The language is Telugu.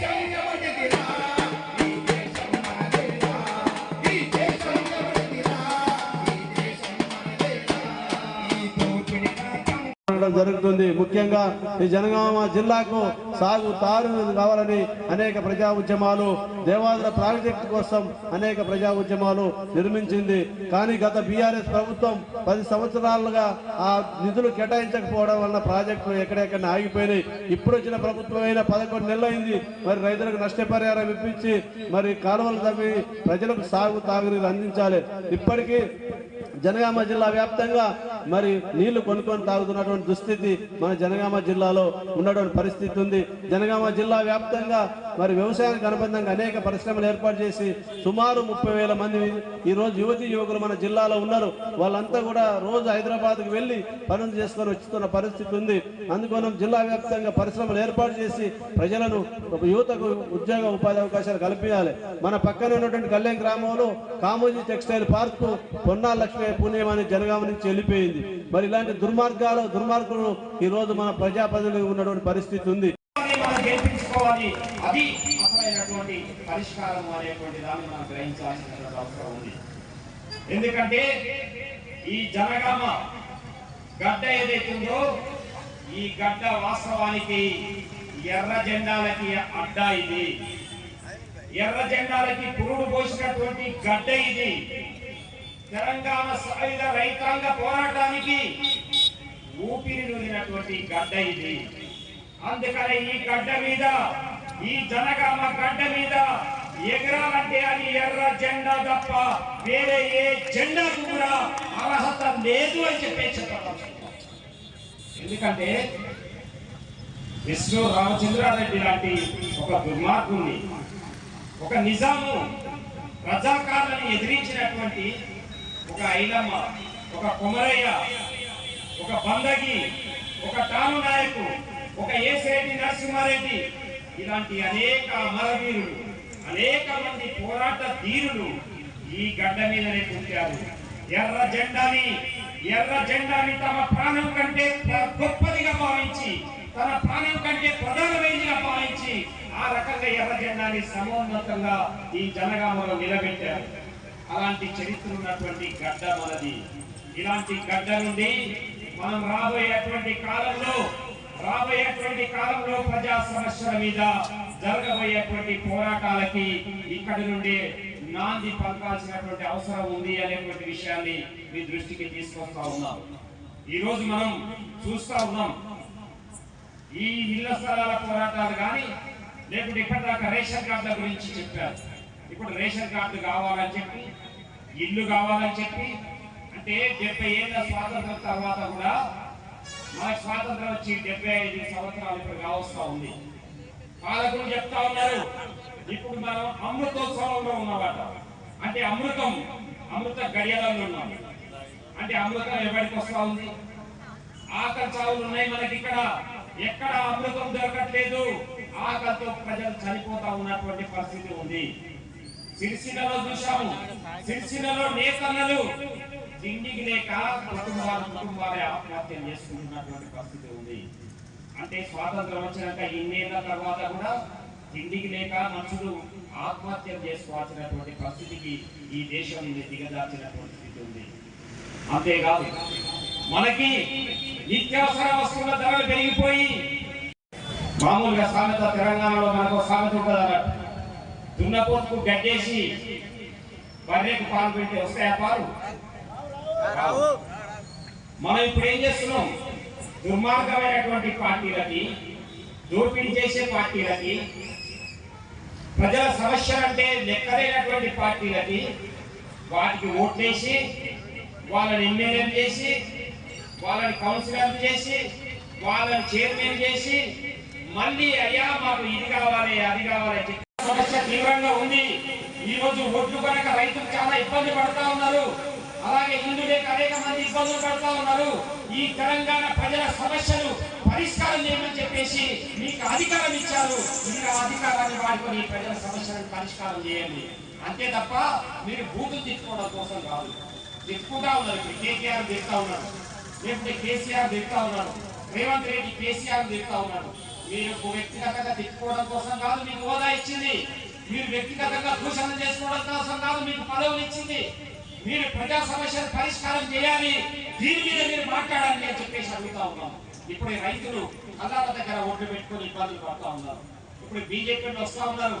yeah. చేపట్టడం జరుగుతుంది. ముఖ్యంగా ఈ జనగామ జిల్లాకు సాగు తారు కావాలని అనేక ప్రజా ఉద్యమాలు దేవాదుల ప్రాజెక్టు కోసం అనేక ప్రజా ఉద్యమాలు నిర్మించింది. కానీ గత బీఆర్ఎస్ ప్రభుత్వం పది సంవత్సరాలుగా ఆ నిధులు కేటాయించకపోవడం వలన ప్రాజెక్టులు ఎక్కడెక్కడ ఆగిపోయినాయి. ఇప్పుడు వచ్చిన ప్రభుత్వం అయినా పదకొండు నెలలైంది. మరి రైతులకు నష్టపరిహారం ఇప్పించి మరి కాలువలు తవ్వి ప్రజలకు సాగు తాగునీరు అందించాలి. ఇప్పటికీ జనగామ జిల్లా వ్యాప్తంగా మరి నీళ్ళు కొనుక్కొని తాగుతున్నటువంటి దుస్థితి మన జనగామ జిల్లాలో ఉన్నటువంటి పరిస్థితి ఉంది. జనగామ జిల్లా వ్యాప్తంగా మరి వ్యవసాయానికి అనుబంధంగా అనేక పరిశ్రమలు ఏర్పాటు చేసి సుమారు ముప్పై వేల మంది ఈ రోజు యువతి యువకులు మన జిల్లాలో ఉన్నారు. వాళ్ళంతా కూడా రోజు హైదరాబాద్కు వెళ్ళి పనులు చేసుకొని వచ్చుతున్న పరిస్థితి ఉంది. అందుకోసం జిల్లా వ్యాప్తంగా పరిశ్రమలు ఏర్పాటు చేసి ప్రజలను ఒక యువతకు ఉద్యోగ ఉపాధి అవకాశాలు కల్పించాలి. మన పక్కన ఉన్నటువంటి కళ్యాణ్ గ్రామంలో కామోజీ టెక్స్టైల్ పార్క్ పొన్నా లక్ష్మీ పుణ్యం అని జనగామ నుంచి వెళ్ళిపోయింది మరి ఇలాంటి దుర్మార్గాలు దుర్మార్గులు ఈ రోజు మన ప్రజాప్రతినిధులు ఉన్నటువంటి పరిస్థితి ఉంది. అది పరిష్కారం అనేటువంటి దాన్ని మనం గ్రహించాల్సినటువంటి అవసరం ఉంది. ఎందుకంటే ఈ జనగామ గడ్డ ఏదైతుందో ఈ గడ్డ వాస్తవానికి ఎర్ర జెండాలకి అడ్డా ఇది. ఎర్ర జెండాలకి పురుడు పోసినటువంటి గడ్డ ఇది. తెలంగాణ సాయుధ రైతాంగ పోరాటానికి ఊపిరి నూదినటువంటి గడ్డ ఇది. అందుకనే ఈ గడ్డ మీద ఈ జనగామ గడ్డ మీద ఎగరాలంటే అది ఎర్ర జెండా తప్ప వేరే ఏ జెండాకు కూడా అర్హత లేదు అని చెప్పేసి ఎందుకంటే విష్ణు రామచంద్రారెడ్డి లాంటి ఒక దుర్మార్గుని ఒక నిజాము ప్రజాకారాన్ని ఎదిరించినటువంటి ఒక ఐలమ్మ ఒక కొమరయ్య ఒక బందగి ఒక తాను నాయకు ఒక ఏసేటి నరసింహారెడ్డి ఇలాంటి అనేక అమరవీరులు అనేక మంది పోరాట ధీరులు ఈ గడ్డ మీదనే పుట్టారు. ఎర్ర జెండాని ఎర్ర జెండాని తమ ప్రాణం కంటే గొప్పదిగా భావించి తన ప్రాణం కంటే ప్రధానమైనదిగా భావించి ఆ రకంగా ఎర్ర జెండాని సమోన్నతంగా ఈ జనగామలో నిలబెట్టారు. అలాంటి చరిత్ర ఉన్నటువంటి గడ్డ మనది ఇలాంటి గడ్డ నుండి మనం రాబోయేటువంటి కాలంలో రాబోయేటువంటి కాలంలో ప్రజా సమస్యల మీద జరగబోయేటువంటి పోరాటాలకి ఇక్కడి నుండి నాంది పలకాల్సినటువంటి అవసరం ఉంది అనేటువంటి విషయాన్ని మీ దృష్టికి తీసుకొస్తా ఉన్నాం. ఈ రోజు మనం చూస్తా ఉన్నాం. ఈ ఇళ్ళ స్థలాల పోరాటాలు కానీ లేకుంటే ఇప్పటిదాకా రేషన్ కార్డుల గురించి చెప్పారు. ఇప్పుడు రేషన్ కార్డు కావాలని చెప్పి ఇల్లు కావాలని చెప్పి అంటే డెబ్బై ఏళ్ళ స్వాతంత్రం తర్వాత కూడా మనకు స్వాతంత్రం వచ్చి డెబ్బై ఐదు సంవత్సరాలు ఇప్పుడు కావస్తా ఉంది. పాలకులు చెప్తా ఉన్నారు ఇప్పుడు మనం అమృతోత్సవంలో ఉన్నమాట. అంటే అమృతం అమృత గడియాలలో ఉన్నాం. అంటే అమృతం ఎవరికి వస్తా ఉంది? ఆకలి చావులు ఉన్నాయి మనకి ఇక్కడ. ఎక్కడ అమృతం దొరకట్లేదు? ఆకలితో ప్రజలు చనిపోతా ఉన్నటువంటి పరిస్థితి ఉంది. సిరిసిల్లలో చూశాము. సిరిసిల్లలో నేతన్నలు తిండికి లేక కుటుంబాలు కుటుంబాలే ఆత్మహత్యలు చేసుకుంటున్నటువంటి పరిస్థితి ఉంది. అంటే స్వాతంత్రం వచ్చినాక ఇన్నేళ్ళ తర్వాత కూడా తిండికి లేక మనుషులు ఆత్మహత్యలు చేసుకోవాల్సినటువంటి పరిస్థితికి ఈ దేశం ఇది దిగజార్చినటువంటి స్థితి ఉంది. అంతేకాదు మనకి నిత్యావసర వస్తువుల ధరలు పెరిగిపోయి మామూలుగా సామెత తెలంగాణలో మనకు సామెత ఉంటుంది దున్నపోతుకు గడ్డేసి బర్రెకు పాలు పెడితే వస్తాయా పాలు? మనం ఇప్పుడు ఏం చేస్తున్నాం? దుర్మార్గమైనటువంటి పార్టీలకి దోపిడీ చేసే పార్టీలకి ప్రజల సమస్యలంటే లెక్కలేనటువంటి పార్టీలకి వాటికి ఓట్లేసి వాళ్ళని ఎమ్మెల్యేలు చేసి వాళ్ళని కౌన్సిలర్లు చేసి వాళ్ళని చైర్మన్ చేసి మళ్ళీ అయ్యా మాకు ఇది కావాలి అది కావాలి సమస్య తీవ్రంగా ఉంది. ఈ రోజు ఓట్లు కనుక రైతులు చాలా ఇబ్బంది పడతా ఉన్నారు. అలాగే ఇల్లు అనేక మంది ఇబ్బందులు పడతా ఉన్నారు. ఈ తెలంగాణ ప్రజల సమస్యలు పరిష్కారం చేయమని చెప్పేసి మీకు అధికారం ఇచ్చారు. మీరు ఆ అధికారాన్ని వాడుకొని ప్రజల సమస్యలను పరిష్కారం చేయండి. అంతే తప్ప మీరు బూతులు తెచ్చుకోవడం కోసం కాదు. తెచ్చుకుంటా ఉన్నారు ఇప్పుడు కేటీఆర్ తిరుగుతా ఉన్నారు. లేకపోతే కేసీఆర్ తిరుగుతా ఉన్నారు. రేవంత్ రెడ్డి కేసీఆర్ తిరుగుతా ఉన్నారు. మీకు వ్యక్తిగతంగా తిట్టుకోవడం కోసం కాదు మీకు హోదా ఇచ్చింది. మీరు వ్యక్తిగతంగా దూషణ చేసుకోవడం కోసం కాదు మీకు పదవులు ఇచ్చింది. మీరు ప్రజా సమస్యలు పరిష్కారం చేయాలి. దీని మీద మీరు మాట్లాడాలి అని చెప్పేసి అడుగుతా ఉన్నాం ఇప్పుడు రైతులు కళ్ళాల దగ్గర ఓట్లు పెట్టుకొని ఇబ్బందులు పడుతూ ఉన్నారు. ఇప్పుడు బీజేపీ వస్తా ఉన్నారు.